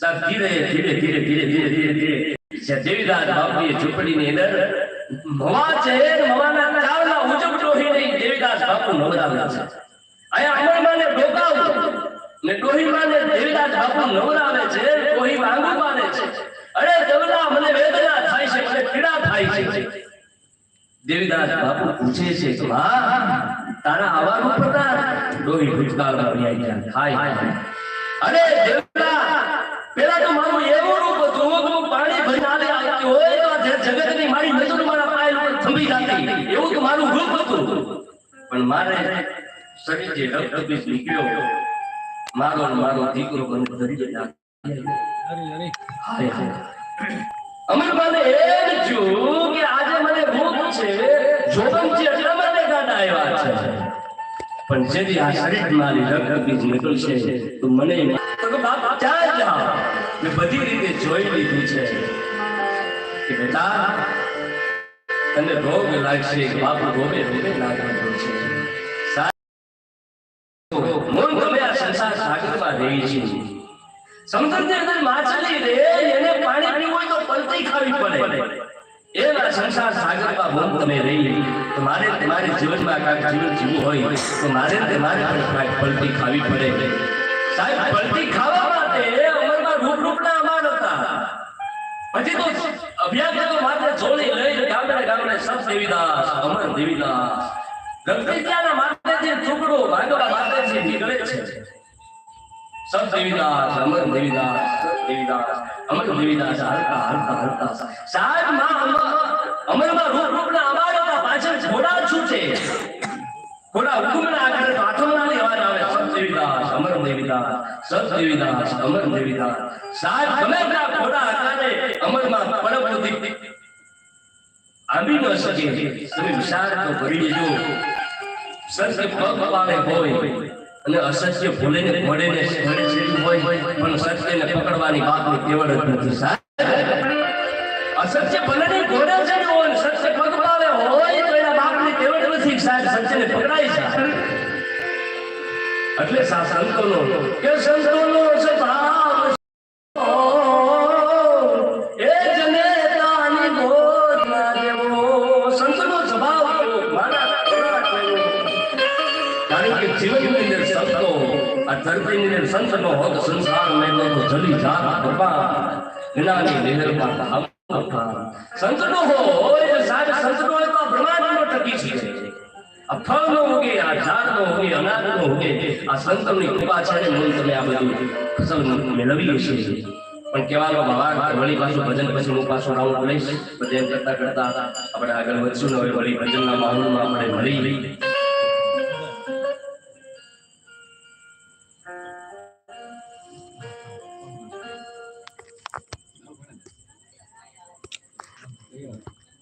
સાહેબ, ધીરે ધીરે ધીરે ધીરે ધીરે ધીરે ધીરે. દેવીદાસ બાપુની ઝૂંપડીની અંદર મવા છે, મવાના ચાવલા ઉજબ ડોહીને નહીં દેવીદાસ બાપુ નવરાવે છે. અહીંયા અમરમાને ડોકાવ ને ડોહીમાને દેવીદાસ બાપુ નવરાવે છે, ડોહી માંગુ માને છે. અરે જવલા મને વેદના થાય છે, મને પીડા થાય છે. દેવીદાસ બાપુ પૂછે છે કે, માં, તારા આવાનું પ્રકાર ડોહી ભૂતકાળમાં વ્યાઈ ગયા. હાય. અરે પેલા તો મારું એવું રૂપ હતું પાણી ભરીને આલે આવતી મારી નજર મારા પાયલ ઉપર થંભી જતી. એવું તો મારું રૂપ હતું. પણ મારે શરીર જે રક્તબીજ નીકળ્યો, મારો મારો દીકરો મને ધરી ગયા આજે મને ભૂખ છે જોબન છે એટલા માટે ગાડા છે. પણ જેથી આ શરીર મારી રક્તબીજ નીકળશે, તો મને બાપ, ચાલ જાઓ. મેં બધી રીતે જોઈ લીધું છે કે બેટા, તને રોગ લાગશે બાપુ રોગે રોગે લાગેલો છે. એને પલટી ખાવી પડે. એવા સંસાર તમે રહી તો મારે તમારે જીવનમાં કાંઈક જીવવું હોય, તો મારે તમારે કાંઈક પલટી ખાવી પડે. સાહેબ, પલટી ખાવા માટે અમરમાં રૂપ રૂપના અમાર હતા પછી તો અભ્યાસ તો માત્ર છોડી લઈ ગામડે ગામડે સબ દેવીદાસ, અમર દેવીદાસ. ગંગૈયાના માથે જે ટુકડો ભાગવા માથે જે નીકળે છે. સબ દેવીદાસ, અમર દેવીદાસ દેવીદાસ, અમર દેવીદાસ હાલતા હાલતા હાલતા સાહેબમાં અમરમાં રૂપ રૂપના અમારો પાછળ ઘોડા છૂટે ઘોડા હુકુમના આધારે પાથમના અવાજ આવે સબ દેવીદાસ અમર દેવીદાસ સબ દેવીદાસ અમર દેવીદાસ સાહેબ તમે આપણા ઘોડા આધારે અમરમાં પરમ દીપ આવી ન શકે. તમે વિચાર તો કરી લેજો. સત્ય પગ પાવે હોય અને અસત્ય ભૂલે ને મળે ને સ્થળે છેડ્યું હોય પણ સત્યને પકડવાની બાપની કેવળ જ નથી. સાહેબ અસત્ય ભલે ને ઘોડે છે ને હોય સત્ય પગ પાવે હોય તો એના બાપની કેવળ નથી. સાહેબ સત્યને પકડાય છે. એટલે સંતોનો કે સંતોનો ના સંતો સંતનો હોત સંસાર મેં તો જલી જાત બ્રહ્માંડનો ટકી છે. આ આ ઝાડનો ઉગે અનાજનો ઉગે આ સંતોની કૃપા છે ને મૂળ તમે આ બધું ફસલ મેળવીએ છીએ પણ કહેવાનો ભાવાર્થ વળી પાછું ભજન પછી હું પાછો રાઉન્ડ લઈશ. ભજન કરતા કરતા આપણે આગળ વધશું ને હવે વળી ભજનના માહોલમાં આપણે મળી